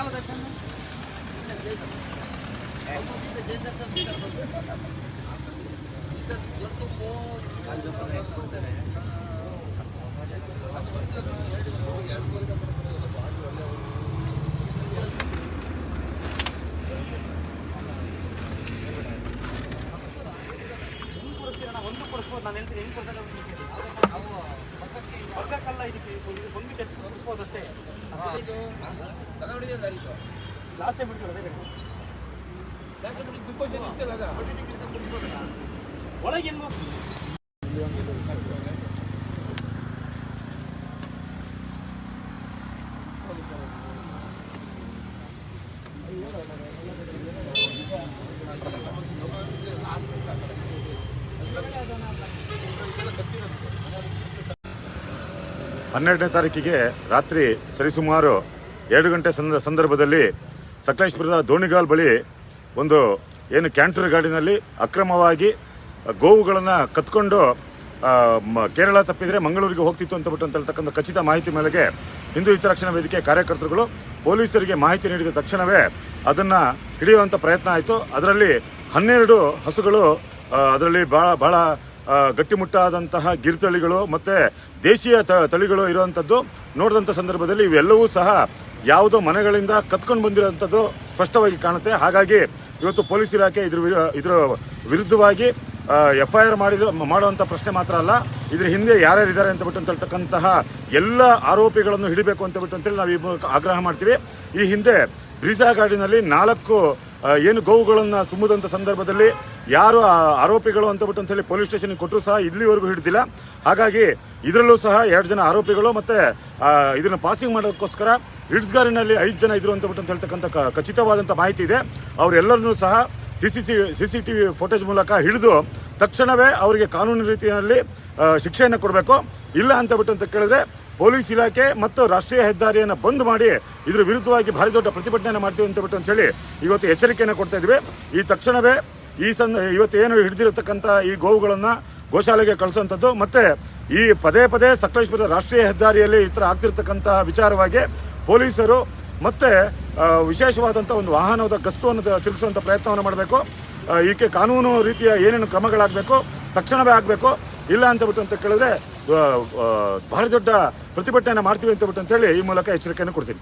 ಒಂದು ಕೊಡಿಸ್ಬೋದು ನಾನು ಹೇಳ್ತೀನಿ ಹೆಂಗೆ ಕೊಡ್ತಾರೆ ಬರ್ಗಕ್ಕಲ್ಲ ಇದಕ್ಕೆ ಇದು ಬಂದು ಇದು ಕೊಡಿಸ್ಬೋದು ಅಷ್ಟೇ. ಲಾಸ್ಟ್ ಟೈಮ್ ಬಿಡ್ತೀವಿ ಅದೇ? ಬೇಕು ಒಳಗೆ ಏನು? ಹನ್ನೆರಡನೇ ತಾರೀಕಿಗೆ ರಾತ್ರಿ ಸರಿಸುಮಾರು ಎರಡು ಗಂಟೆ ಸಂದ, ಸಂದರ್ಭದಲ್ಲಿ ಸಕಲೇಶ್ಪುರದ ದೋಣಿಗಾಲ್ ಬಳಿ ಒಂದು ಏನು ಕ್ಯಾಂಟರ್ ಗಾಡಿನಲ್ಲಿ ಅಕ್ರಮವಾಗಿ ಗೋವುಗಳನ್ನು ಕತ್ಕೊಂಡು ಕೇರಳ ತಪ್ಪಿದರೆ ಮಂಗಳೂರಿಗೆ ಹೋಗ್ತಿತ್ತು ಅಂತ ಬಿಟ್ಟು ಅಂತ ಹೇಳ್ತಕ್ಕಂಥ ಖಚಿತ ಮಾಹಿತಿ ಮೇಲೆಗೆ ಹಿಂದೂ ಹಿತರಕ್ಷಣಾ ವೇದಿಕೆ ಕಾರ್ಯಕರ್ತರುಗಳು ಪೊಲೀಸರಿಗೆ ಮಾಹಿತಿ ನೀಡಿದ ತಕ್ಷಣವೇ ಅದನ್ನು ಹಿಡಿಯುವಂಥ ಪ್ರಯತ್ನ ಆಯಿತು. ಅದರಲ್ಲಿ ಹನ್ನೆರಡು ಹಸುಗಳು ಅದರಲ್ಲಿ ಭಾಳ ಭಾಳ ಗಟ್ಟಿಮುಟ್ಟಾದಂತಹ ಗಿರ್ತಳಿಗಳು ಮತ್ತು ದೇಶೀಯ ತ- ತಳಿಗಳು ಇರುವಂಥದ್ದು ನೋಡಿದಂಥ ಸಂದರ್ಭದಲ್ಲಿ ಇವೆಲ್ಲವೂ ಸಹ ಯಾವುದೋ ಮನೆಗಳಿಂದ ಕತ್ಕೊಂಡು ಬಂದಿರೋಂಥದ್ದು ಸ್ಪಷ್ಟವಾಗಿ ಕಾಣುತ್ತೆ. ಹಾಗಾಗಿ ಇವತ್ತು ಪೊಲೀಸ್ ಇಲಾಖೆ ಇದ್ರ ಇದ್ರ ವಿರುದ್ಧವಾಗಿ ಎಫ್ ಐ ಆರ್ ಮಾಡಿದ ಮಾಡುವಂಥ ಪ್ರಶ್ನೆ ಮಾತ್ರ ಅಲ್ಲ, ಇದ್ರ ಹಿಂದೆ ಯಾರ್ಯಾರಿದ್ದಾರೆ ಅಂತ ಬಿಟ್ಟು ಅಂತ ಎಲ್ಲ ಆರೋಪಿಗಳನ್ನು ಹಿಡಿಬೇಕು ಅಂತ ಬಿಟ್ಟು ಅಂತೇಳಿ ನಾವು ಈ ಮೂಲಕ ಆಗ್ರಹ ಮಾಡ್ತೀವಿ. ಈ ಹಿಂದೆ ಬ್ರೀಸಾ ಗಾಡಿನಲ್ಲಿ ನಾಲ್ಕು ಏನು ಗೋವುಗಳನ್ನು ತುಂಬಿದಂಥ ಸಂದರ್ಭದಲ್ಲಿ ಯಾರು ಆರೋಪಿಗಳು ಅಂತ ಬಿಟ್ಟು ಅಂತೇಳಿ ಪೊಲೀಸ್ ಸ್ಟೇಷನ್ ಕೊಟ್ಟರು ಸಹ ಇಲ್ಲಿವರೆಗೂ ಹಿಡಿದಿಲ್ಲ. ಹಾಗಾಗಿ ಇದರಲ್ಲೂ ಸಹ ಎರಡು ಜನ ಆರೋಪಿಗಳು ಮತ್ತೆ ಇದನ್ನು ಪಾಸಿಂಗ್ ಮಾಡೋದಕ್ಕೋಸ್ಕರ ಹಿಡ್ಸ್ಗಾರಿನಲ್ಲಿ ಐದು ಜನ ಇದ್ರು ಅಂತ ಬಿಟ್ಟು ಅಂತ ಹೇಳ್ತಕ್ಕಂಥ ಖಚಿತವಾದಂಥ ಮಾಹಿತಿ ಇದೆ. ಅವರೆಲ್ಲರನ್ನೂ ಸಹ C C T C C T V footage ಮೂಲಕ ಹಿಡಿದು ತಕ್ಷಣವೇ ಅವರಿಗೆ ಕಾನೂನು ರೀತಿಯಲ್ಲಿ ಶಿಕ್ಷೆಯನ್ನು ಕೊಡಬೇಕು. ಇಲ್ಲ ಅಂತ ಬಿಟ್ಟು ಅಂತ ಕೇಳಿದ್ರೆ ಪೊಲೀಸ್ ಇಲಾಖೆ ಮತ್ತು ರಾಷ್ಟ್ರೀಯ ಹೆದ್ದಾರಿಯನ್ನು ಬಂದ್ ಮಾಡಿ ಇದರ ವಿರುದ್ಧವಾಗಿ ಭಾರಿ ದೊಡ್ಡ ಪ್ರತಿಭಟನೆ ಮಾಡ್ತೀವಿ ಅಂತ ಬಿಟ್ಟು ಅಂತೇಳಿ ಇವತ್ತು ಎಚ್ಚರಿಕೆಯನ್ನು ಕೊಡ್ತಾ ಇದ್ವಿ. ಈ ತಕ್ಷಣವೇ ಈ ಸಂದ, ಇವತ್ತು ಏನು ಹಿಡಿದಿರತಕ್ಕಂಥ ಈ ಗೋವುಗಳನ್ನು ಗೋಶಾಲೆಗೆ ಕಳಿಸುವಂಥದ್ದು ಮತ್ತು ಈ ಪದೇ ಪದೇ ಸಕಲೇಶ್ವರದ ರಾಷ್ಟ್ರೀಯ ಹೆದ್ದಾರಿಯಲ್ಲಿ ಈ ಥರ ಆಗ್ತಿರ್ತಕ್ಕಂಥ ವಿಚಾರವಾಗಿ ಪೊಲೀಸರು ಮತ್ತು ವಿಶೇಷವಾದಂಥ ಒಂದು ವಾಹನದ ಗಸ್ತುವನ್ನು ತಿಳಿಸುವಂಥ ಪ್ರಯತ್ನವನ್ನು ಮಾಡಬೇಕು. ಈಕೆ ಕಾನೂನು ರೀತಿಯ ಏನೇನು ಕ್ರಮಗಳಾಗಬೇಕು, ತಕ್ಷಣವೇ ಆಗಬೇಕು, ಇಲ್ಲ ಅಂತ ಬಿಟ್ಟು ಅಂತ ಕೇಳಿದ್ರೆ ಭಾರಿ ದೊಡ್ಡ ಪ್ರತಿಭಟನೆಯನ್ನು ಮಾಡ್ತೀವಿ ಅಂತ ಬಿಟ್ಟು ಅಂತೇಳಿ ಈ ಮೂಲಕ ಎಚ್ಚರಿಕೆಯನ್ನು ಕೊಡ್ತೀನಿ.